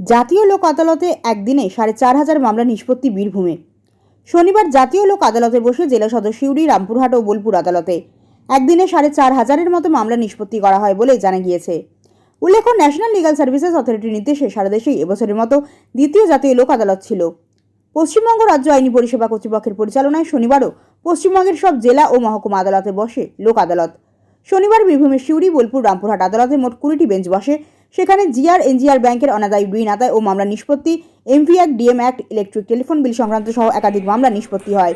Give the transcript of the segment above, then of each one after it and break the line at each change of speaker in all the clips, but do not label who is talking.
জাতীয় লোক আদালতে একদিনে সাড়ে চার হাজার মামলা নিষ্পত্তি বীরভূমে। শনিবার জাতীয় লোক আদালতে বসে জেলা সদর সিউড়ি, রামপুরহাট ও বোলপুর আদালতে। একদিনে সাড়ে চার হাজারের মতো মামলা নিষ্পত্তি করা হয় বলে জানা গিয়েছে। উল্লেখ্য, ন্যাশনাল লিগাল সার্ভিসেস অথরিটির নির্দেশে সারা দেশেই এবছরের মতো দ্বিতীয় জাতীয় লোক আদালত ছিল। পশ্চিমবঙ্গ রাজ্য আইনি পরিষেবা কর্তৃপক্ষের পরিচালনায় শনিবারও পশ্চিমবঙ্গের সব জেলা ও মহকুমা আদালতে বসে লোক আদালত। শনিবার বীরভূমের সিউড়ি, বোলপুর, রামপুরহাট আদালতে মোট কুড়িটি বেঞ্চ বসে সেখানে জিআর, এনজিআর ব্যাংকের অনাদায়ী ঋণ আদায় ও মামলা নিষ্পত্তি MV act DM act, electric telephone bill সংক্রান্ত সহ একাধিক মামলা নিষ্পত্তি হয়।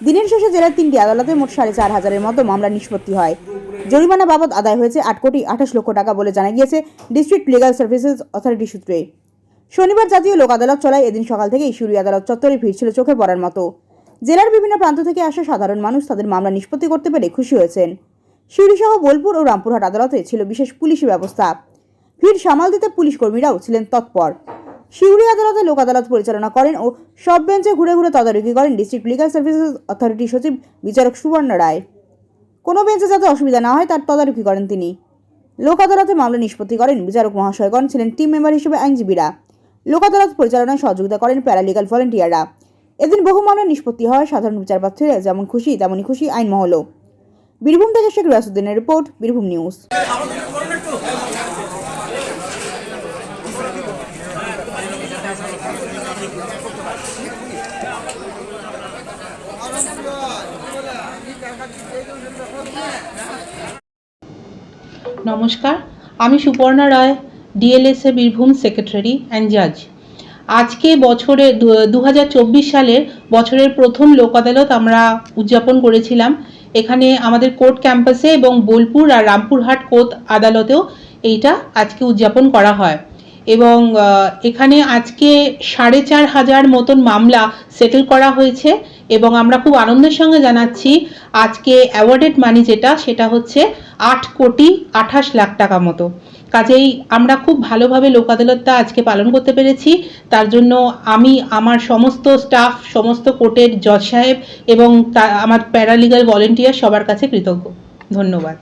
দিনের শেষে জেলার তিনটি আদালতে মোট সাড়ে চার হাজারের মতো মামলা নিষ্পত্তি হয়। জরিমানা বাবদ আদায় হয়েছে আট কোটি আঠাশ লক্ষ টাকা বলে জানা গিয়েছে ডিস্ট্রিক্ট লিগাল সার্ভিসেস অথরিটি সূত্রে। শনিবার জাতীয় লোক আদালত চলায় এদিন সকাল থেকেই সিউড়ি আদালত চত্বরে ভিড় ছিল চোখে পড়ার মতো। জেলার বিভিন্ন প্রান্ত থেকে আসা সাধারণ মানুষ তাদের মামলা নিষ্পত্তি করতে পেরে খুশি হয়েছেন। সিউড়ি সহ বোলপুর ও রামপুরহাট আদালতে ছিল বিশেষ পুলিশি ব্যবস্থা। ভিড় সামাল দিতে পুলিশ কর্মীরাও ছিলেন তৎপর। সিউড়ি আদালতে লোক আদালত পরিচালনা করেন ও সব বেঞ্চে ঘুরে ঘুরে তদারকি করেন ডিস্ট্রিক্ট লিগাল সার্ভিসেস অথরিটি সচিব বিচারক সুবর্ণ রায়। কোনো বেঞ্চে যাতে অসুবিধা না হয়, তার তদারকি করেন তিনি। লোক আদালতে মামলা নিষ্পত্তি করেন বিচারক মহাশয়গণ ছিলেন টিম মেম্বার হিসেবে আইনজীবীরা। লোক আদালত পরিচালনায় সহযোগিতা করেন প্যারালিগাল ভলেন্টিয়াররা। এদিন বহু মামলা নিষ্পত্তি হয়, সাধারণ বিচারপ্রার্থীরা যেমন খুশি তেমনই খুশি আইন মহলও বীরভূম থেকে শেখ রাসুদ্দিনের রিপোর্ট, বীরভূম নিউজ।
নমস্কার, আমি Suparna Roy, DLSA Birbhum secretary and জাজ। আজকে বছরে দু হাজার চব্বিশ সালের বছরের প্রথম লোক আদালত আমরা উদযাপন করেছিলাম। এখানে আমাদের কোর্ট ক্যাম্পাসে এবং বোলপুর আর রামপুরহাট কোর্ট আদালতেও এইটা আজকে উদযাপন করা হয়। এবং এখানে আজকে সাড়ে চার হাজার মতন মামলা সেটেল করা হয়েছে এবং আমরা খুব আনন্দের সঙ্গে জানাচ্ছি আজকে অ্যাওয়ার্ডেড মানি যেটা, সেটা হচ্ছে আট কোটি আঠাশ লাখ টাকা মতো। কাজেই আমরা খুব ভালোভাবে লোক আদালতটা আজকে পালন করতে পেরেছি। তার জন্য আমি, আমার সমস্ত স্টাফ সমস্ত কোর্টের জজ সাহেব এবং আমার প্যারালিগাল ভলেন্টিয়ার সবার কাছে কৃতজ্ঞ। ধন্যবাদ।